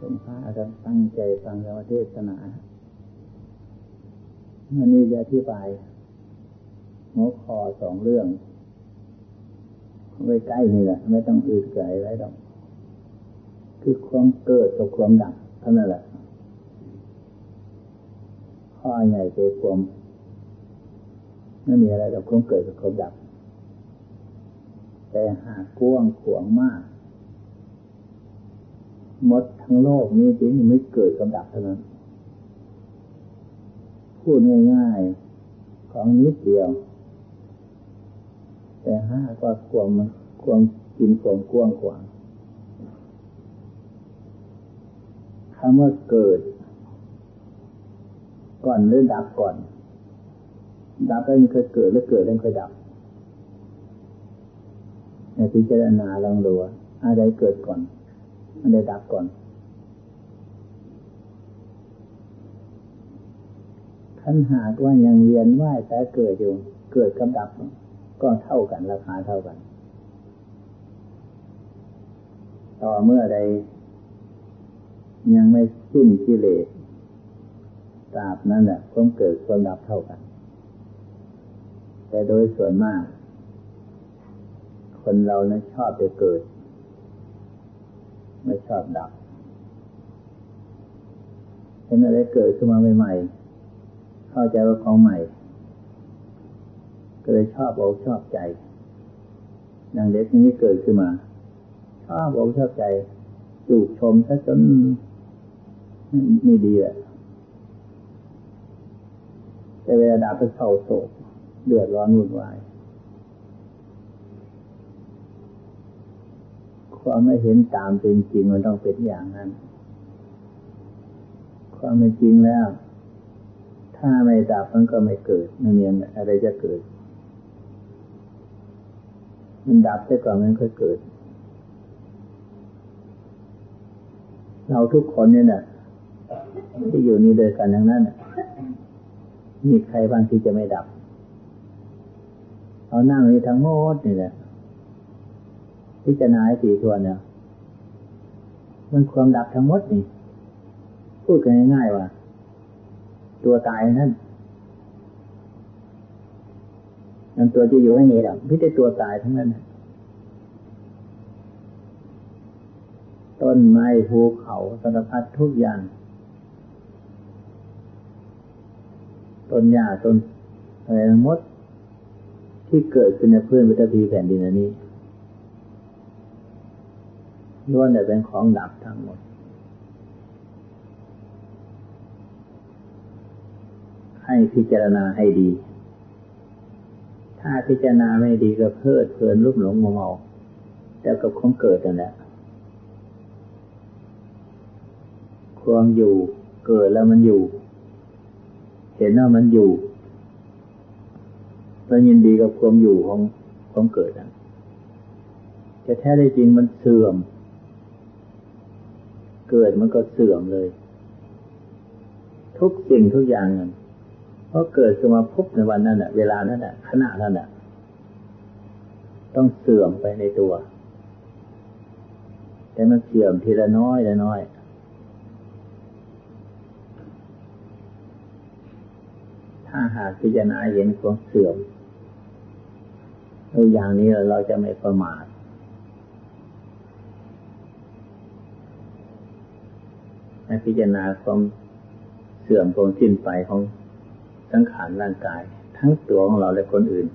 เป็นพระกันตั้งใจฟังธรรมเทศนาวันนี้จะอธิบายหัวคอสองเรื่องไว้ใกล้นี่แหละไม่ต้องอืดไกลไว้ดอกคือความเกิดกับความดับเท่านั้นแหละข้อใหญ่เจความไม่มีอะไรกับความเกิดกับความดับ แต่หากกว้างขวางมาก หมดทั้งโลกนี้ที่ไม่เกิดกับดับเท่านั้น พูดง่ายๆ ของนิดเดียว แต่ห้าก็ควมควมกินควมกว้างขวางคำว่าเกิด ก่อนหรือดับก่อน ดับแล้วยังเคยเกิดแล้วเกิดแล้วเคยดับในพิจารณาลองดูอะไรเกิดก่อน มันได้ดับก่อนขันหากว่ายังเวียนว่ายแต่เกิดอยู่ เกิดกับดับ ก็เท่ากันราคาเท่ากัน ต่อเมื่อใดยังไม่สิ้นกิเลสตราบนั้นแหละความเกิดความดับเท่ากัน แต่โดยส่วนมาก คนเรานะชอบจะเกิด ไม่ชอบดับเห็นอะไรเกิดขึ้นมาใหม่ๆเข้าใจว่าของใหม่ ก็เลยชอบอกชอบใจอย่างเด็กนี้เกิดขึ้นมาชอบอกชอบใจจูบชมซะจนไม่ดีแหละแต่เวลาดับไปเศร้าโศกเดือดร้อนวุ่นวาย ความไม่เห็นตามเป็นจริงมันต้องเป็นอย่างนั้น ความไม่จริงแล้ว ถ้าไม่ดับมันก็ไม่เกิดไม่มีอะไรจะเกิด มันดับแต่ก่อนมันค่อยเกิด เราทุกคนเนี่ยนะที่อยู่นี่เดยกันทั้งนั้นมีใครบางที่จะไม่ดับ เอานั่งนี่ทั้งหมดนี่แหละ พิจารณาสี่ตัวเนี่ยมันความดับทั้งหมดนี่ พูดกันง่ายๆว่า ตัวตายนั่นมันตัวที่อยู่ให้มีดับพิจารตัวตายทั้งนั้น ต้นไม้ภูเขาสารพัดทุกอย่าง ต้นหญ้าต้นอะไรทั้งหมด ที่เกิดขึ้นในพื้นวิถีแผ่นดินอันนี้ ล้วนแต่เป็นของดับทั้งหมด ให้พิจารณาให้ดี ถ้าพิจารณาไม่ดีก็เพิดเพลินรุ่มหลงมัวเมาแต่กับความเกิดนั่นแหละความอยู่เกิดแล้วมันอยู่ เห็นว่ามันอยู่แล้วยินดีกับความอยู่ของความเกิดนะแต่แท้ได้จริงมันเสื่อม เกิดมันก็เสื่อมเลย ทุกสิ่งทุกอย่างนั้นเพราะเกิดขึ้นมาพบในวันนั้นแหะเวลานั้นแหะขณะนั้นแหะต้องเสื่อมไปในตัว แต่มันเสื่อมทีละน้อยละน้อยถ้าหากพิจารณาเห็นความเสื่อมตัวอย่างนี้เราจะไม่ประมาท ให้พิจารณาความเสื่อมความสิ้นไปของสังขารร่างกาย ทั้งตัวของเราและคนอื่น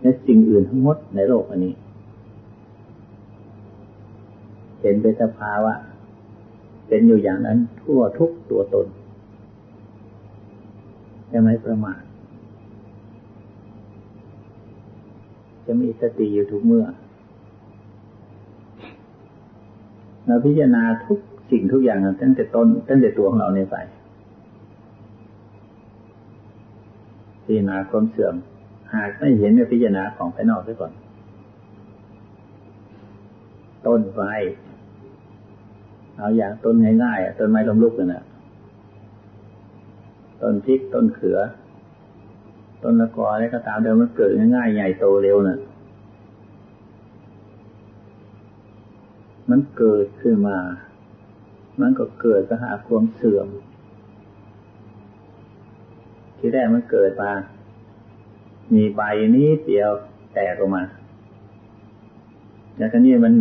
และสิ่งอื่นทั้งหมดในโลกอันนี้ เห็นเป็นสภาวะเป็นอยู่อย่างนั้นทั่วทุกตัวตนจะไม่ประมาทจะมีสติอยู่ทุกเมื่อเราพิจารณาทุก สิ่งทุกอย่างตั้งแต่ต้น ตั้งแต่ตัวของเราในไปพิจารณาความเสื่อม หากไม่เห็นในพิจารณาของภายนอกซะก่อน ต้นไม้เอาอย่างต้นง่ายๆต้นไม้ลมลุกนั่นะต้นพริกต้นเขือ ต้นละกออะไรก็ตามเดิมมันเกิดง่ายๆใหญ่โตเร็วน่ะมันเกิดขึ้นมา มันก็เกิดสหาความเสื่อม ที่แรกมันเกิดมา มีใบนี้เดียวแตกออกมา แล้วทีนี้มัน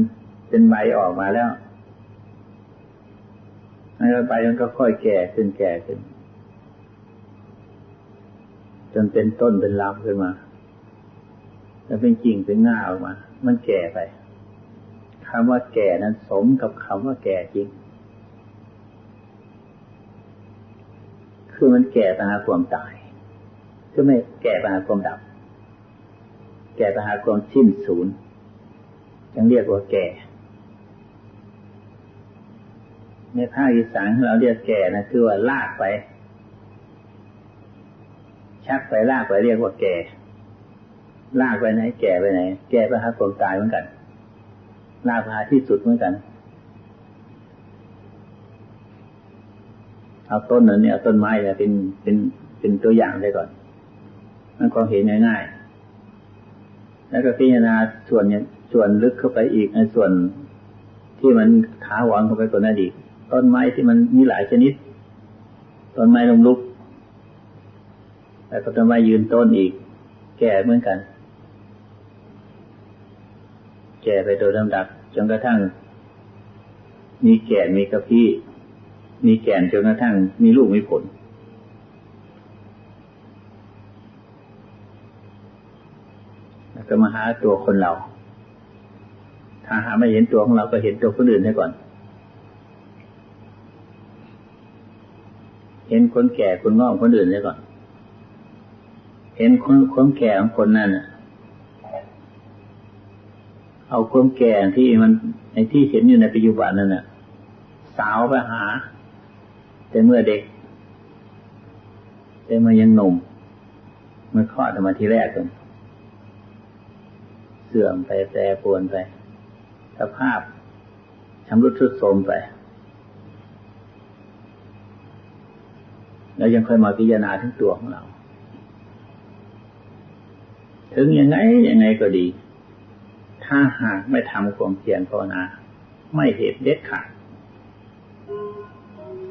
เป็นใบออกมาแล้วแล้วใบมันก็ค่อยแก่ขึ้นแก่ขึ้น จนเป็นต้นเป็นลำขึ้นมา แล้วเป็นกิ่งเป็นง่าออกมา มันแก่ไปคำว่าแก่นั้นสมกับคำว่าแก่จริง คือมันแก่ปัญหาความตาย คือไม่แก่ปัญหาความดับ แก่ปัญหาความสิ้นสูญยังเรียกว่าแก่ในภาคอีสานเราเรียกแก่นะคือว่าลากไป ชักไปลากไปเรียกว่าแก่ ลากไปไหน แก่ไปไหน แก่ปัญหาความตายเหมือนกันลากพาที่สุดเหมือนกัน เอาต้นนั้นเนี่ยต้นไม้เนี่ยเป็นเป็นเป็นตัวอย่างได้ก่อน มันก็เห็นง่ายๆ แล้วก็พิจารณาส่วนเนี่ยส่วนลึกเข้าไปอีกในส่วนที่มันขาหวังเข้าไปกว่านั้นอีกต้นไม้ที่มันมีหลายชนิด ต้นไม้ลงลุก แล้วก็ต้นไม้ยืนต้นอีก แก่เหมือนกัน แก่ไปโดยลำดับจนกระทั่ง มีแก่มีกระพี้ มีแก่นจนกระทั่งมีลูกมีผล แล้วก็มาหาตัวคนเรา ถ้าหาไม่เห็นตัวของเราก็เห็นตัวคนอื่นให้ก่อน เห็นคนแก่คนงอกคนอื่นให้ก่อน เห็นคนคนแก่ของคนนั้นเอาความแก่ที่มันไอ้ที่เห็นอยู่ในปัจจุบันนั่นน่ะสาวไปหา แต่เมื่อเด็ก แต่เมื่อยังหนุ่มเมื่อคลอดออกมาทีแรกนเสื่อมไปแปรปรวนไป สภาพชำรุดทรุดโทรมไป แล้วยังค่อยมาพิจารณาถึงตัวของเรา ถึงยังไงยังไงก็ดี ถ้าหากไม่ทำความเพียรภาวนา ไม่เหตุเด็ดขาด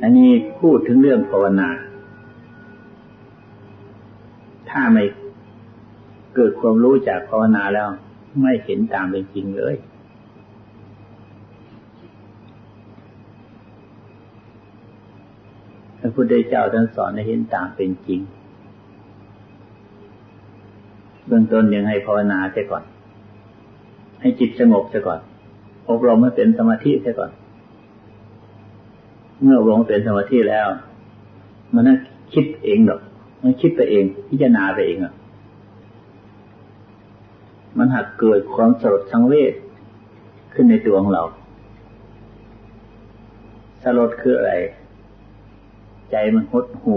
อันนี้พูดถึงเรื่องภาวนา ถ้าไม่เกิดความรู้จากภาวนาแล้ว ไม่เห็นตามเป็นจริงเลย พระพุทธเจ้าท่านสอนให้เห็นตามเป็นจริง เบื้องต้นยังให้ภาวนาเสียก่อน ให้จิตสงบเสียก่อน อบรมให้เป็นสมาธิเสียก่อน เมื่ออบรมเป็นสมาธิแล้ว มันน่าคิดเองหรอกมันคิดไปเอง พิจารณาไปเองอะมันหักเกิดความสลดสังเวชขึ้นในตัวของเราสลดคืออะไร ใจมันหดหู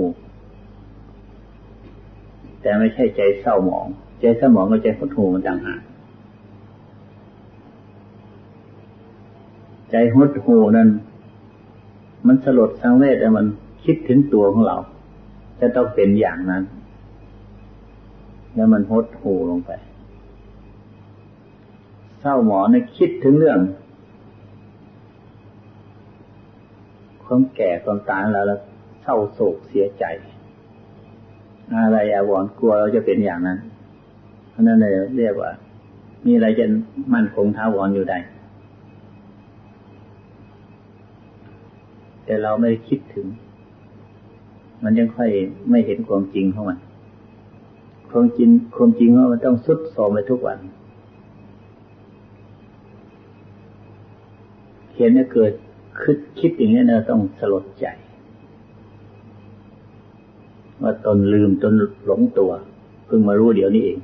แต่ไม่ใช่ใจเศร้าหมอง ใจเศร้าหมองกับใจหดหูมันต่างหากใจหดหูนั้น มันสลดสังเวชแต่มันคิดถึงตัวของเรา จะต้องเป็นอย่างนั้น แล้วมันหดหูลงไป เศร้าหมอในคิดถึงเรื่อง ความแก่ความตายแล้วแล้วเศร้าโศกเสียใจ อะไรอาวรกลัวเราจะเป็นอย่างนั้นเพราะนั้นเลยเรียกว่า มีอะไรจะมั่นคงท้าวรอยู่ได้ แต่เราไม่คิดถึง มันยังค่อยไม่เห็นความจริงของมันความจริงความจริงว่ามันต้องสุดโทมไปทุกวันเห็นเนี่ยเกิดคิดคิดอย่างนี้เราต้องสลดใจ ว่าตนลืมตนหลงตัว เพิ่งมารู้เดี๋ยวนี้เอง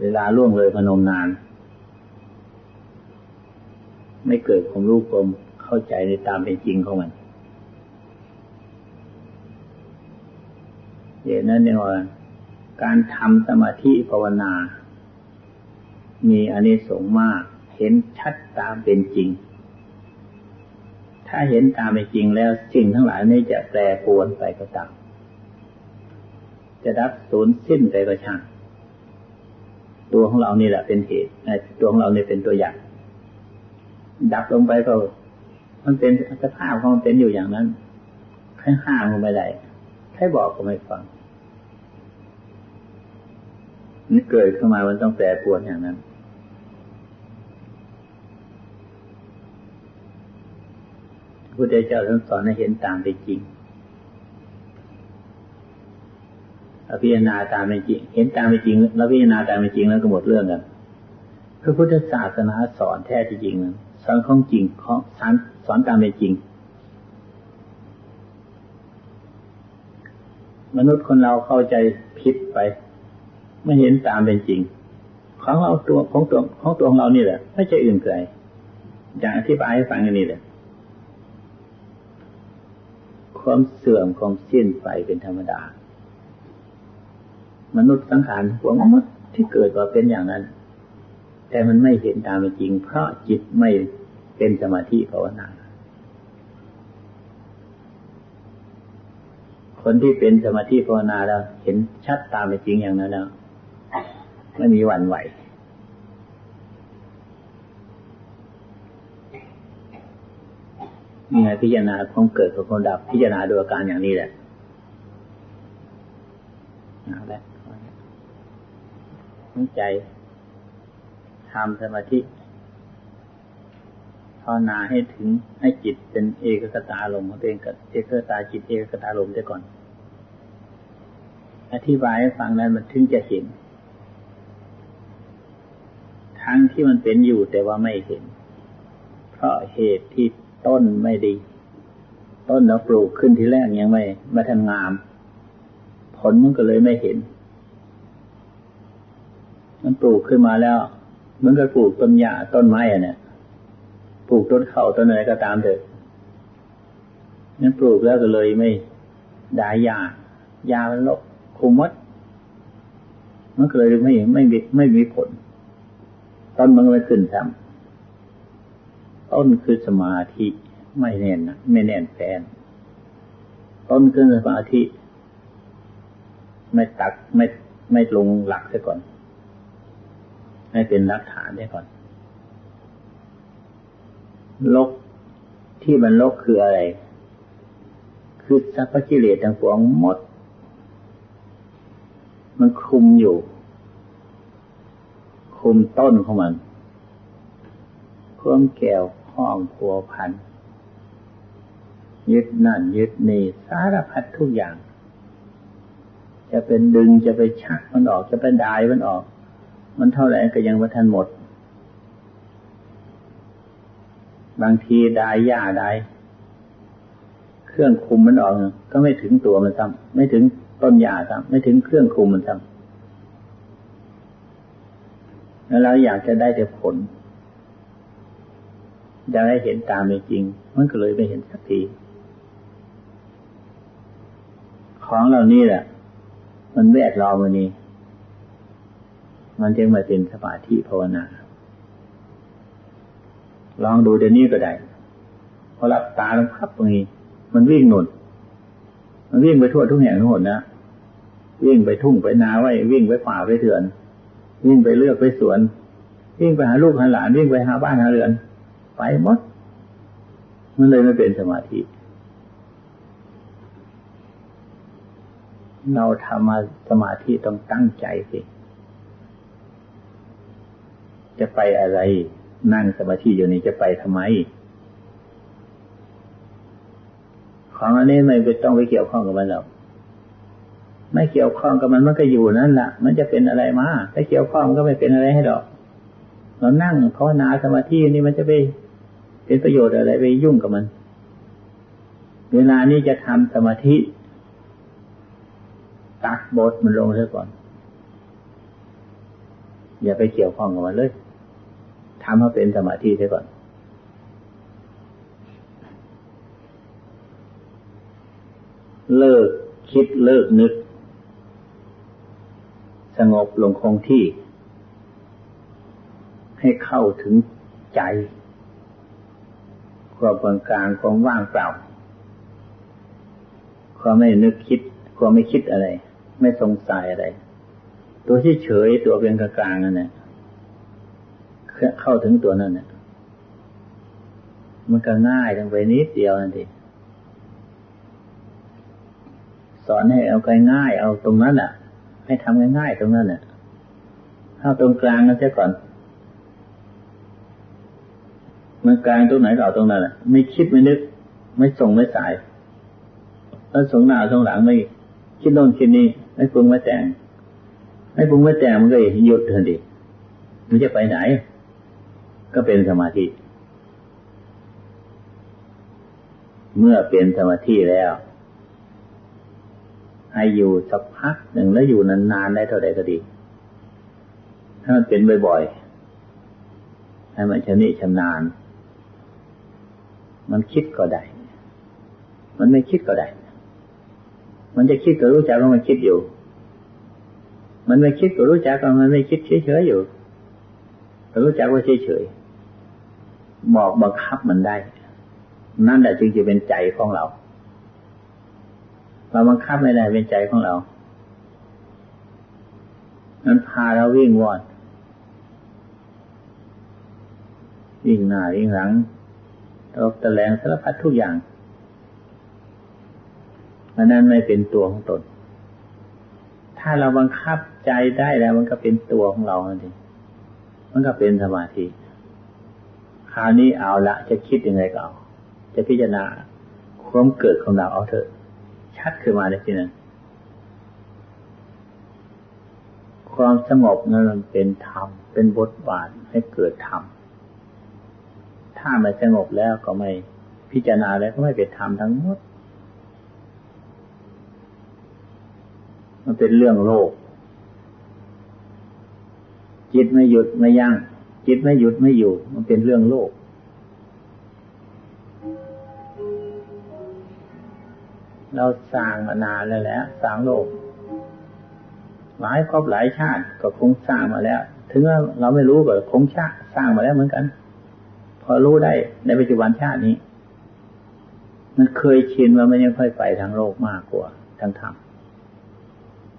เวลาล่วงเลยพนมนาน ไม่เกิดความรู้ความ เข้าใจในตามเป็นจริงของมันอย่างนั้นเนี่ยว่าการทำสมาธิภาวนา มีอานิสงส์มาก เห็นชัดตามเป็นจริง ถ้าเห็นตามเป็นจริงแล้วสิ่งทั้งหลายนี้จะแปรปรวนไปก็ตามจะดับสูญสิ้นไปก็ช่างตัวของเรานี่แหละเป็นเหตุตัวของเราเนี่เป็นตัวอย่าง ดับลงไปก็ มันเป็นสภาพของมันเป็นอยู่อย่างนั้นใครห้ามก็ไม่ได้ใครบอกก็ไม่ฟังนี่เกิดขึ้นมามันต้องแปรปรวนอย่างนั้น พุทธเจ้าท่านสอนให้เห็นตามเป็นจริงเพิจารณาตามเป็นจริง เห็นตามเป็นจริงแล้วพิจารณาตามเป็นจริงแล้วก็หมดเรื่องกันพระพุทธศาสนาสอนแท้จริง สอนของจริงของสอนสอนตามเป็นจริง มนุษย์คนเราเข้าใจผิดไป ไม่เห็นตามเป็นจริง ของเราตัวของตัวของตัวของเรานี่แหละ ไม่ใช่อื่นไกลอย่างอธิบายให้ฟังกันนี่แหละความเสื่อมความสิ้นไปเป็นธรรมดา มนุษย์สังขารพวกมนุษย์ที่เกิดมาเป็นอย่างนั้น แต่มันไม่เห็นตามเป็นจริง เพราะจิตไม่เป็นสมาธิภาวนา คนที่เป็นสมาธิภาวนาแล้ว เห็นชัดตามเป็นจริงอย่างนั้นแล้วไม่มีวันไหวนี่ไงพิจารณาความเกิดกับความดับพิจารณาดูอาการอย่างนี้แหละเอาละตั้งใจ ทำสมาธิภาวนาให้ถึงให้จิตเป็นเอกคตาลมของตัวเองกับเอกคตาจิตเอกคตาลมได้ก่อน อธิบายให้ฟังนั้นมันถึงจะเห็น ทั้งที่มันเป็นอยู่แต่ว่าไม่เห็น เพราะเหตุที่ต้นไม่ดี ต้นเราปลูกขึ้นทีแรกยังไม่ไม่ทันงาม ผลมันก็เลยไม่เห็น มันปลูกขึ้นมาแล้ว มันก็ปลูกต้นหญ้าต้นไม้อะเนี่ยปลูกต้นเข่าต้นอะไรก็ตามเถอะนั่นปลูกแล้วก็เลยไม่ได้ยายามันลกคุมมัดมันก็เลยไม่ไม่ไม่ไม่มีผล ต้นมันไม่ขึ้นทำต้นคือสมาธิไม่แน่นนะไม่แน่นแฟน ต้นคือสมาธิ ไม่ตักไม่ไม่ลงหลักซะก่อน ให้เป็นรักฐานได้ก่อน ลกที่มันลกคืออะไร คือสัพพกิเลสทั้งปวงหมด มันคุมอยู่ คุมต้นของมันควมแก้วข้องพัวพัน ยึดนั่นยึดนี่สารพัดทุกอย่าง จะเป็นดึงจะไปชักมันออกจะเป็นดายมันออก มันเท่าไหร่ก็ยังไม่ทันหมด บางทีดายย่าดายเครื่องคุมมันออกก็ไม่ถึงตัวมันซ้ำไม่ถึงต้นยาซ้ำไม่ถึงเครื่องคุมมันซ้ำแล้วเราอยากจะได้แต่ผลอยากให้เห็นตามเป็นจริง มันก็เลยไม่เห็นสักทีของเหล่านี้แหละ มันแวดล้อมวันนี้ มันจึงมาเป็นสมาธิภาวนา ลองดูเดี๋ยวนี้ก็ได้พอรับตาลงพับตรงนี้มันวิ่งหนุนมันวิ่งไปทั่วทุกแห่งทุกหนนะวิ่งไปทุ่งไปนาไว้ วิ่งไปป่าไปเถื่อน วิ่งไปเลือกไปสวน วิ่งไปหาลูกหาหลานวิ่งไปหาบ้านหาเรือน ไปหมด มันเลยไม่เป็นสมาธิ เราทำมาสมาธิต้องตั้งใจสิ จะไปอะไร นั่งสมาธิอยู่นี่จะไปทำไม ของอันนี้ไม่ไปต้องไปเกี่ยวข้องกับมันหรอกไม่เกี่ยวข้องกับมันมันก็อยู่นั่นแหละมันจะเป็นอะไรมาถ้าเกี่ยวข้องก็ไม่เป็นอะไรให้ดอกเรานั่งภาวนาสมาธินี่มันจะไปเป็นประโยชน์อะไรไปยุ่งกับมัน เวลานี้จะทำสมาธิตักบทมันลงซะก่อน อย่าไปเกี่ยวข้องกับมันเลย ทำให้เป็นสมาธิซะก่อน เลิกคิดเลิกนึก สงบลงคงที่ ให้เข้าถึงใจความกลางกลางความว่างเปล่า ความไม่นึกคิด ความไม่คิดอะไร ไม่สงสัยอะไร ตัวที่เฉยตัวเป็นกลางกลางนั่นแหละ เข้าถึงตัวนั่นเนี่ยมันก็ง่ายทั้งไปนิดเดียวนั่นทีสอนให้เอาง่ายๆเอาตรงนั้นอะ ให้ทำง่ายๆตรงนั้นอะเอาตรงกลางนั่นเสียก่อน มันกลางตรงไหนเราตรงนั้นอะ ไม่คิดไม่นึก ไม่ส่งไม่สายแล้วส่งหน้าส่งหลังไม่คิดโน่นคิดนี่ไม่ปรุงไม่แต่งไม่ปรุงไม่แต่งมันก็หยุดทันทีมันจะไปไหน ก็เป็นสมาธิ เมื่อเป็นสมาธิแล้ว ให้อยู่สักพักหนึ่งแล้วอยู่นานๆได้เท่าใดก็ดี ถ้ามันเป็นบ่อยๆ ให้มันชำนิชำนาญ มันคิดก็ได้ มันไม่คิดก็ได้ มันจะคิดก็รู้จักว่ามันคิดอยู่ มันไม่คิดก็รู้จักว่ามันไม่คิดเฉยๆอยู่รู้จักว่าเฉยๆ บอกบังคับมันได้ นั่นแหละจึงจะเป็นใจของเรา เราบังคับไม่ได้เป็นใจของเรานั้นพาเราวิ่งวอดวิ่งหน้าวิ่งหลังตกตะแลงสารพัดทุกอย่างอันนั้นไม่เป็นตัวของตน ถ้าเราบังคับใจได้แล้วมันก็เป็นตัวของเราเองมันก็เป็นสมาธิ คราวนี้เอาละ จะคิดยังไงก็เอา จะพิจารณาความเกิดของเราเอาเถอะ ชัดขึ้นมาเลยทีนั้นความสงบนั้นมันเป็นธรรม เป็นบทบาทให้เกิดธรรม ถ้าไม่สงบแล้วก็ไม่พิจารณาแล้วก็ไม่เป็นธรรมทั้งหมด มันเป็นเรื่องโลกจิตไม่หยุดไม่ยัง้ง จิตไม่หยุดไม่อยู่ มันเป็นเรื่องโลก เราสร้างมานานแล้วแหละสร้างโลก หลายครอบหลายชาติก็คงสร้างมาแล้ว ถึงว่าเราไม่รู้ก็คงชาสร้างมาแล้วเหมือนกัน พอรู้ได้ในปัจจุบันชาตินี้ มันเคยชินว่ามันยังค่อยไปทางโลกมากกว่าทางธรรม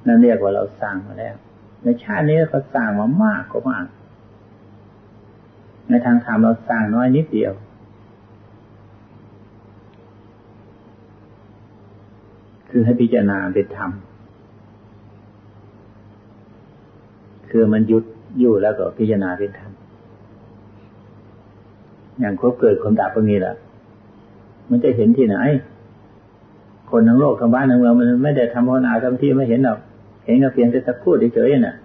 นั่นเรียกว่าเราสร้างมาแล้ว ในชาตินี้เขาสร้างมามากกว่ามาก ในทางธรรมเราสร้างน้อยนิดเดียว คือให้พิจารณาเป็นธรรมคือมันยุดอยู่แล้วก็พิจารณาเป็นธรรมอย่างครบเกิดความดับพวกนี้แหละมันจะเห็นที่ไหน คนทั้งโลกทั้งบ้านทั้งเมืองมันไม่ได้ทำภาวนาทำที่ไม่เห็นหรอกเห็นก็เพียงแต่สักพูดเฉยๆน่ะ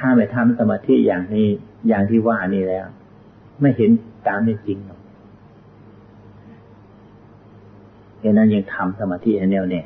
ถ้าไม่ทำสมาธิอย่างนี้ อย่างที่ว่านี่แล้ว ไม่เห็นตามในจริงหรอกดังนนั้นยังทำสมาธิให้แน่วแน่